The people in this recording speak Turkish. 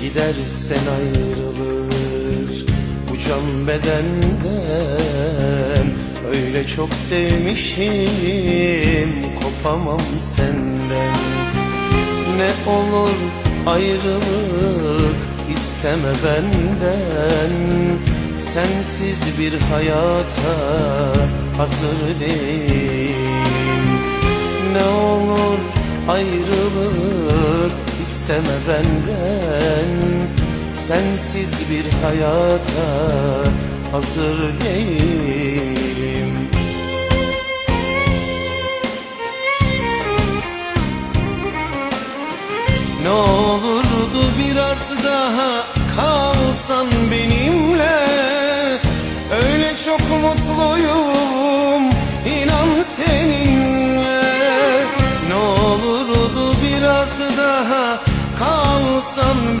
Gidersen ayrılır bu can bedenden. Öyle çok sevmişim kopamam senden. Ne olur ayrılık isteme benden. Sensiz bir hayata hazır değilim. Ne olur ayrılık isteme benden Sensiz bir hayata hazır değilim. Ne olurdu biraz daha kalsan benimle? Öyle çok mutluyum inan seninle. Ne olurdu biraz daha kalsan